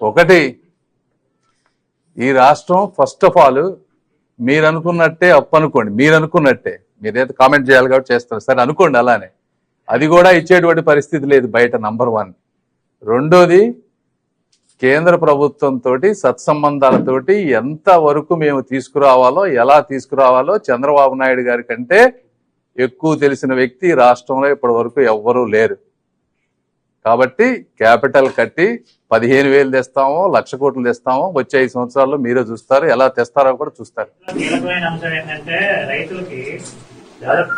ఒకటి ఈ రాష్ట్రం ఫస్ట్ ఆఫ్ ఆల్ మీరు అనుకున్నట్టే అప్పు అనుకోండి మీరు అనుకున్నట్టే మీరైతే కామెంట్ చేయాలి కాబట్టి చేస్తారు. సరే అనుకోండి అలానే. అది కూడా ఇచ్చేటువంటి పరిస్థితి లేదు బయట నంబర్ వన్. రెండోది కేంద్ర ప్రభుత్వంతో సత్సంబంధాలతోటి ఎంత వరకు మేము తీసుకురావాలో ఎలా తీసుకురావాలో చంద్రబాబు నాయుడు గారి కంటే ఎక్కువ తెలిసిన వ్యక్తి రాష్ట్రంలో ఇప్పటి వరకు ఎవ్వరూ లేరు. కాబట్టి క్యాపిటల్ కట్టి పదిహేను వేలు తెస్తామో లక్ష కోట్లు తెస్తామో వచ్చే ఐదు సంవత్సరాల్లో మీరే చూస్తారు ఎలా తెస్తారో కూడా చూస్తారు. కీలకమైన అంశం ఏంటంటే రైతులకి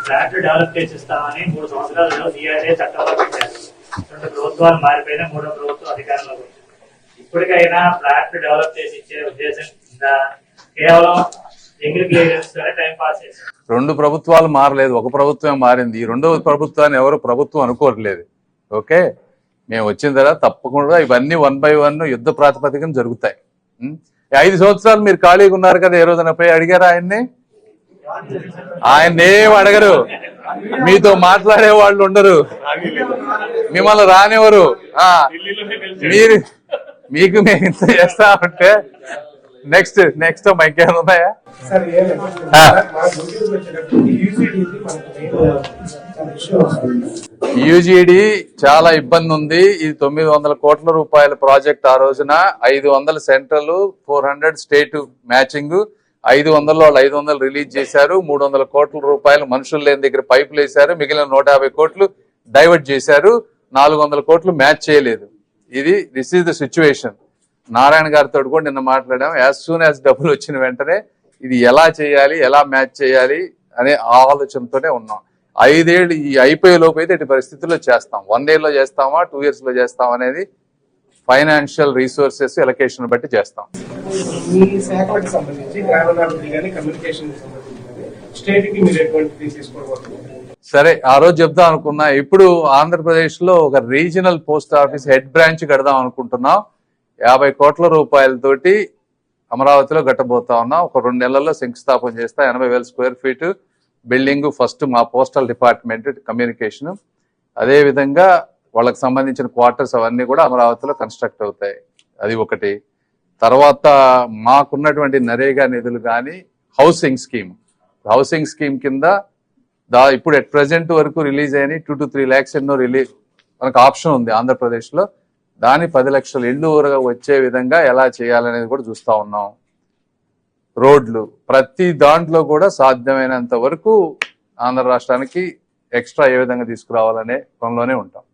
ఫ్లాట్ డెవలప్ మూడు చట్టంలో పెట్టారు రెండు ప్రభుత్వాలు మారిపోయినా మూడో ప్రభుత్వం అధికారంలోకి వచ్చింది. ఇప్పటికైనా ప్లాట్ డెవలప్ చేసి ఇచ్చే ఉద్దేశం కేవలం రెండు ప్రభుత్వాలు మారలేదు ఒక ప్రభుత్వమే మారింది. ఈ రెండవ ప్రభుత్వాన్ని ఎవరు ప్రభుత్వం అనుకోవట్లేదు. ఓకే? మేము వచ్చిన తర్వాత తప్పకుండా ఇవన్నీ వన్ బై వన్ యుద్ధ ప్రాతిపదికన జరుగుతాయి. ఐదు సంవత్సరాలు మీరు ఖాళీగా ఉన్నారు కదా ఏ రోజున పోయి అడిగారా ఆయన్ని? ఆయన ఏం అడగరు. మీతో మాట్లాడే వాళ్ళు ఉండరు. మిమ్మల్ని రానివ్వరు. ఆ మీరు మీకు మేము ఇంత చేస్తా ఉంటే నెక్స్ట్ నెక్స్ట్ ఇంకేమైనా ఉన్నాయా? యూజీడీ చాలా ఇబ్బంది ఉంది. ఇది తొమ్మిది వందల కోట్ల రూపాయల ప్రాజెక్ట్ ఆ రోజున. ఐదు వందల central four hundred state matching. ఐదు వందల వాళ్ళు ఐదు వందలు రిలీజ్ చేశారు. మూడు వందల కోట్ల రూపాయలు మనుషులు లేని దగ్గర పైపులు వేశారు. మిగిలిన నూట యాభై కోట్లు డైవర్ట్ చేశారు. నాలుగు వందల కోట్లు మ్యాచ్ చేయలేదు. ఇది this is the situation Narayana గారితో కూడా నిన్న మాట్లాడాం. యాజ్ సూన్ యాజ్ డబ్బులు వచ్చిన వెంటనే ఇది ఎలా చేయాలి ఎలా మ్యాచ్ చేయాలి అనే ఆలోచనతోనే ఉన్నాం. ఐదేళ్ళు ఈ అయిపోయే లోపు అయితే ఇటు పరిస్థితుల్లో చేస్తాం. వన్ ఇయర్లో చేస్తామా టూ ఇయర్స్లో చేస్తాం అనేది ఫైనాన్షియల్ రీసోర్సెస్ ఎలకేషన్ బట్టి చేస్తాం. స్టేట్కి మీరు ఎటువంటి తీసుకోవడం సరే ఆ రోజు చెప్దాం అనుకున్నా. ఇప్పుడు ఆంధ్రప్రదేశ్లో ఒక regional post office head branch కడదాం అనుకుంటున్నాం. యాభై కోట్ల రూపాయలతోటి అమరావతిలో గట్టబోతా ఉన్నాం. ఒక రెండు నెలల్లో శంకుస్థాపన చేస్తా. ఎనభై వేల స్క్వేర్ ఫీట్ బిల్డింగ్ ఫస్ట్ మా పోస్టల్ డిపార్ట్మెంట్ కమ్యూనికేషన్. అదే విధంగా వాళ్ళకి సంబంధించిన క్వార్టర్స్ అవన్నీ కూడా అమరావతిలో కన్స్ట్రక్ట్ అవుతాయి. అది ఒకటి. తర్వాత మాకున్నటువంటి నరేగా నిధులు కానీ హౌసింగ్ స్కీమ్. హౌసింగ్ స్కీమ్ కింద దా ఇప్పుడు ఎట్ ప్రజెంట్ వరకు రిలీజ్ అయిన టూ టు త్రీ ల్యాక్స్ ఎన్నో రిలీజ్ మనకు ఆప్షన్ ఉంది ఆంధ్రప్రదేశ్లో దాని పది లక్షల ఇళ్ళు ఊరగా వచ్చే విధంగా ఎలా చేయాలనేది కూడా చూస్తా ఉన్నాం. రోడ్లు ప్రతి దాంట్లో కూడా సాధ్యమైనంత వరకు ఆంధ్ర రాష్ట్రానికి ఎక్స్ట్రా ఏ విధంగా తీసుకురావాలనే పనిలోనే ఉంటాం.